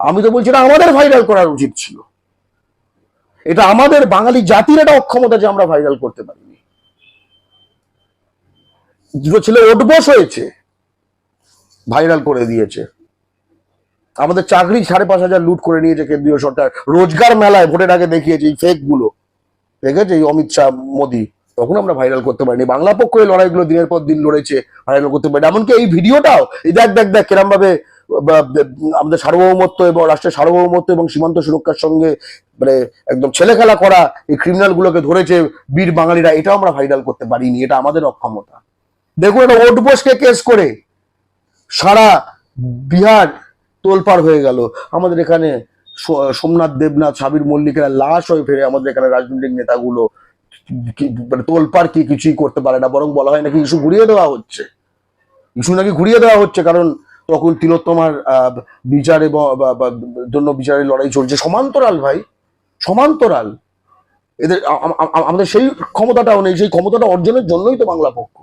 আমি তো বলছি এটা আমাদের ভাইরাল করার উচিত ছিল। এটা আমাদের বাঙালি জাতির একটা অক্ষমতা যে আমরা ভাইরাল করতে পারিনি। দুটো ছেলে ওটবস হয়েছে ভাইরাল করে দিয়েছে। আমাদের চাকরি সাড়ে পাঁচ হাজার লুট করে নিয়েছে কেন্দ্রীয় সরকার। রোজগার মেলায় ভোটের আগে দেখিয়েছে এই ফেকগুলো। দেখেছে এই অমিত শাহ, মোদী, তখন আমরা ভাইরাল করতে পারিনি। বাংলা পক্ষ এই লড়াইগুলো দিনের পর দিন লড়েছে ভাইরাল করতে পারিনি। এমনকি এই ভিডিওটাও, এই দেখ দেখ দেখ কিরম ভাবে আমাদের সার্বভৌমত্ব এবং রাষ্ট্রের সার্বভৌমত্ব এবং সীমান্ত সুরক্ষার সঙ্গে মানে একদম ছেলে খেলা করা এই ক্রিমিনাল গুলোকে ধরেছে বীর বাঙালিরা, এটাও আমরা ভাইরাল করতে পারিনি, এটা আমাদের অক্ষমতা। দেখুন এটা ওট বোসকে কেস করে, সারা বিহার তোলপাড় হয়ে গেল। আমাদের এখানে সোমনাথ দেবনাথ, সাবির মল্লিকেরা লাশ হয়ে ফেরে আমাদের এখানে রাজনৈতিক নেতাগুলো মানে তোলপাড় কি কিছুই করতে পারে না, বরং বলা হয় নাকি ইস্যু ঘুরিয়ে দেওয়া হচ্ছে। ইস্যু নাকি ঘুরিয়ে দেওয়া হচ্ছে, কারণ তখন তিলোত্তমার বিচারে জন্য বিচারের লড়াই চলছে। সমান্তরাল ভাই, সমান্তরাল। এদের আমাদের সেই ক্ষমতাটাও নেই, সেই ক্ষমতাটা অর্জনের জন্যই তো বাংলা পক্ষ।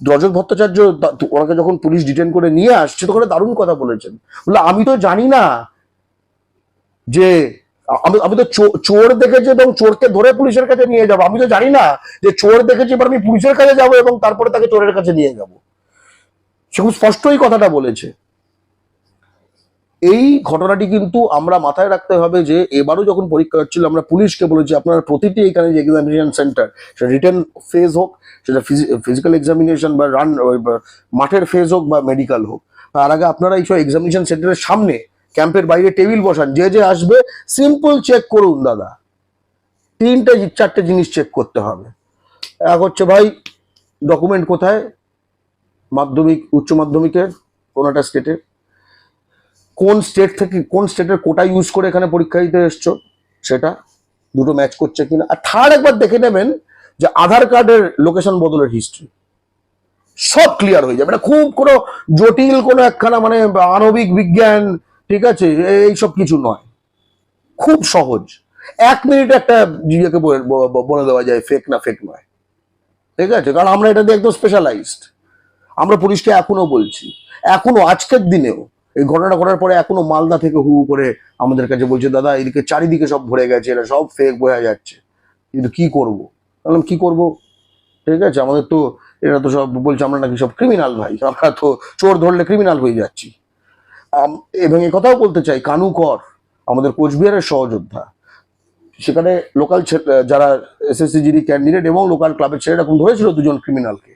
রজত ভট্টাচার্য ওনাকে যখন পুলিশ ডিটেন করে নিয়ে আসছে তখন দারুণ কথা বলেছেন। বলে আমি তো জানি না যে, আমি আমি তো চোর দেখেছি এবং চোরকে ধরে পুলিশের কাছে নিয়ে যাব। আমি তো জানি না যে চোর দেখেছি, এবার আমি পুলিশের কাছে যাব এবং তারপরে তাকে চোরের কাছে নিয়ে যাব। সে খুব স্পষ্ট এই কথাটা বলেছে। এই ঘটনাটি কিন্তু আমরা মাথায় রাখতে হবে যে, এবারও যখন পরীক্ষা হচ্ছিল, আমরা পুলিশকে বলেছি, আপনারা প্রতিটি এখানে যে এক্সামিনেশন সেন্টার সেটা রিটার্ন ফেজ হোক, সেটা ফিজিক্যাল এক্সামিনেশন বা রান মাঠের ফেজ হোক বা মেডিকেল হোক, তার আগে আপনারা এইসব এক্সামিনেশন সেন্টারের সামনে ক্যাম্পের বাইরে টেবিল বসান, যে যে আসবে সিম্পল চেক করুন দাদা। তিনটে, চারটে জিনিস চেক করতে হবে। এক হচ্ছে ভাই ডকুমেন্ট কোথায়? মাধ্যমিক, উচ্চ মাধ্যমিকের, কোন একটা স্টেটের কোন স্টেট থেকে, কোন স্টেটের কোটা ইউজ করে এখানে পরীক্ষা দিতে এসছো? সেটা দুটো ম্যাচ করছে কিনা। আর থার্ড একবার দেখে নেবেন যে আধার কার্ডের লোকেশন বদলের হিস্ট্রি সব ক্লিয়ার হয়ে যাবে। এটা খুব কোনো জটিল, কোনো একখানা মানে আণবিক বিজ্ঞান ঠিক আছে? এইসব কিছু নয়। খুব সহজ। এক মিনিটে একটা জিয়াকে বলে- দেওয়া যায় ফেক না ফেক নয়। ঠিক আছে? কারণ আমরা এটা দিয়ে একদম স্পেশালাইজড আমরা পুলিশকে এখনও বলছি। এখনও, আজকের দিনেও। এই ঘটনাটা ঘটার পরে এখনও মালদা থেকে হু করে আমাদের কাছে বলছে, দাদা, এদিকে চারিদিকে সব ভরে গেছে এটা সব ফেক বোঝা যাচ্ছে। কিন্তু কি করব? বললাম, কি করব? ঠিক আছে? আমাদের তো এরা তো সব বলছে, আমরা নাকি সব ক্রিমিনাল ভাই। আমরা তো চোর ধরলে ক্রিমিনাল হয়ে যাচ্ছি। এবং কথাও বলতে চাই, কানু কর, আমাদের কোচবিহারের সহযোদ্ধা। সেখানে লোকাল যারা এসএসসি জিডি ক্যান্ডিডেট এবং লোকাল ক্লাবের ছেলেরা এখন ধরেছিল দুজন ক্রিমিনালকে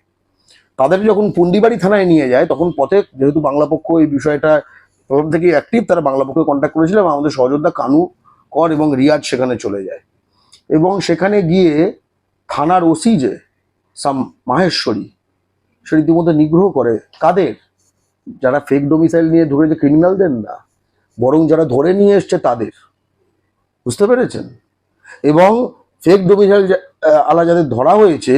তাদের যখন পুন্ডিবাড়ি থানায় নিয়ে যায়, তখন পথে যেহেতু বাংলা পক্ষ এই বিষয়টা প্রথম থেকে অ্যাক্টিভ তারা বাংলা পক্ষে কন্ট্যাক্ট করেছিল এবং আমাদের সহযোদ্ধা কানু কর এবং রিয়াজ সেখানে চলে যায়। এবং সেখানে গিয়ে থানার ওসি যে, সাম মাহেশ্বরী, সে রীতিমতো নিগ্রহ করে। কাদের? যারা ফেক ডোমিসাইল নিয়ে ধরে যে ক্রিমিনালদের না, বরং যারা ধরে নিয়ে এসছে তাদের। বুঝতে পেরেছেন? এবং ফেক ডোমিসাইল আলা যাদের ধরা হয়েছে,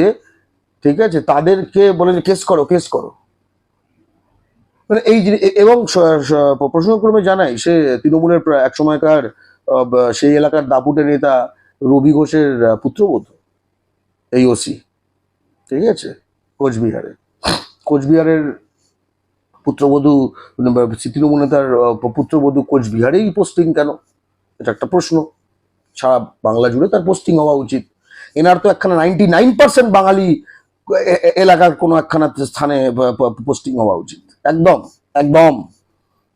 ঠিক আছে, তাদেরকে বলে কেস করো কেস করো। মানে এই এবং প্রসঙ্গক্রমে জানাই সে তৃণমূলের এক সময়কার সেই এলাকার দাপুটের নেতা রবি ঘোষের পুত্রবধূ, এই ওসি, ঠিক আছে, কোচবিহারে। কোচবিহারের পুত্রবধূ তৃণমূল নেতার পুত্রবধূ কোচবিহারেই পোস্টিং কেন? এটা একটা প্রশ্ন। সারা বাংলা জুড়ে তার পোস্টিং হওয়া উচিত। এনার তো একখানা নাইনটি নাইন পার্সেন্ট বাঙালি এলাকার কোনো একখানা স্থানে পোস্টিং হওয়া উচিত। একদম একদম।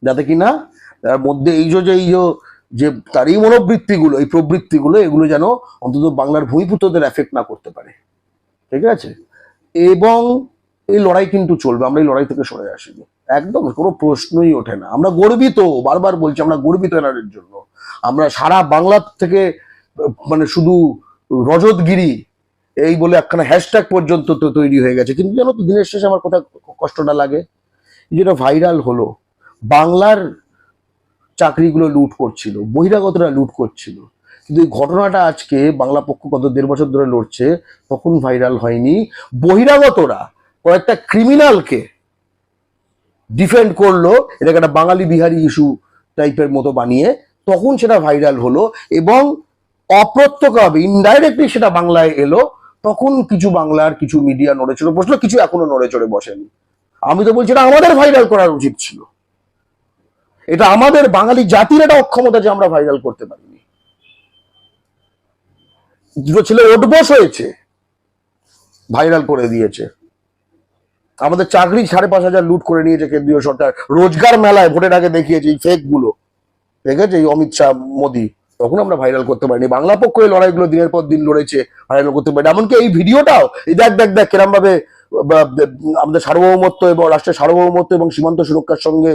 যাতে কি না তার মধ্যে এই যে এই যে তার এই মনোবৃত্তিগুলো, এই প্রবৃত্তিগুলো, এগুলো যেন অন্তত বাংলার ভূমিপুত্রদের এফেক্ট না করতে পারে। ঠিক আছে? এবং এই লড়াই কিন্তু চলবে। আমরা এই লড়াই থেকে সরে আসিনি। একদম কোনো প্রশ্নই ওঠে না। আমরা গর্বিত, বারবার বলছি আমরা গর্বিত এনারের জন্য। আমরা সারা বাংলা থেকে মানে শুধু রজতগিরি, এই বলে একখানা হ্যাশট্যাগ পর্যন্ত তো তৈরি হয়ে গেছে। কিন্তু জানো তো, দিনের শেষে আমার কোথায় কষ্টটা লাগে? যেটা ভাইরাল হলো, বাংলার চাকরিগুলো লুট করছিল, বহিরাগতরা লুট করছিল। কিন্তু এই ঘটনাটা আজকে বাংলা পক্ষ গত দেড় বছর ধরে লড়ছে, তখন ভাইরাল হয়নি। বহিরাগতরা কয়েকটা ক্রিমিনালকে ডিফেন্ড করল, এটাকে একটা বাঙালি বিহারি ইস্যু টাইপের মতো বানিয়ে, তখন সেটা ভাইরাল হলো এবং অপ্রত্যক্ষভাবে ইনডাইরেক্টলি সেটা বাংলায় এলো, তখন কিছু বাংলার কিছু মিডিয়া নড়ে চড়ে বসল, কিছু এখনও নড়ে চড়ে বসেনি। আমি তো বলছি এটা আমাদের ভাইরাল করার উচিত ছিল। এটা আমাদের বাঙালি জাতির একটা অক্ষমতা যে আমরা ভাইরাল করতে পারিনি। দুটো ছেলে ওটবস হয়েছে ভাইরাল করে দিয়েছে। আমাদের চাকরি সাড়ে পাঁচ হাজার লুট করে নিয়েছে কেন্দ্রীয় সরকার। রোজগার মেলায় ভোটের আগে দেখিয়েছে এই ফেকগুলো। দেখেছে এই অমিত শাহ, মোদি। তখন আমরা ভাইরাল করতে পারিনি। বাংলা পক্ষ এই লড়াইগুলো দিনের পর দিন লড়েছে ভাইরাল করতে পারিনি। এমনকি এই ভিডিওটাও, এই দেখ দেখ দেখ কিরম ভাবে আমাদের সার্বভৌমত্ব এবং রাষ্ট্রের সার্বভৌমত্ব এবং সীমান্ত সুরক্ষার সঙ্গে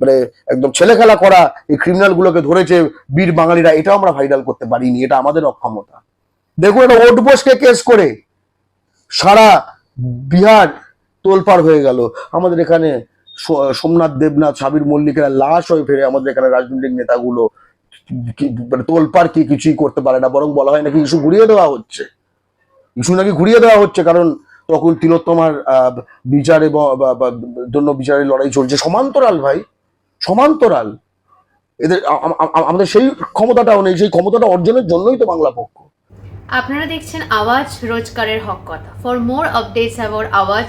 মানে একদম ছেলে খেলা করা এই ক্রিমিনাল গুলোকে ধরেছে বীর বাঙালিরা। এটাও আমরা ভাইরাল করতে পারিনি। এটা আমাদের অক্ষমতা। দেখুন এটা ওট বোসকে কেস করে সারা বিহার তোলপাড় হয়ে গেল। আমাদের এখানে সোমনাথ দেবনাথ, সাবির মল্লিকেরা লাশ হয়ে ফেরে আমাদের এখানে রাজনৈতিক নেতাগুলো মানে তোলপাড় কি কিছুই করতে পারে না, বরং বলা হয় নাকি ইস্যু ঘুরিয়ে দেওয়া হচ্ছে। ইস্যু নাকি ঘুরিয়ে দেওয়া হচ্ছে, কারণ তখন তিলোত্তমার বিচারে জন্য বিচারের লড়াই চলছে। সমান্তরাল ভাই, সমান্তরাল। এদের আমাদের সেই ক্ষমতাটাও নেই, সেই ক্ষমতাটা অর্জনের জন্যই তো বাংলা পক্ষ। আপনারা দেখছেন আওয়াজ রোজকারের হক কথা। For more updates about Awaaz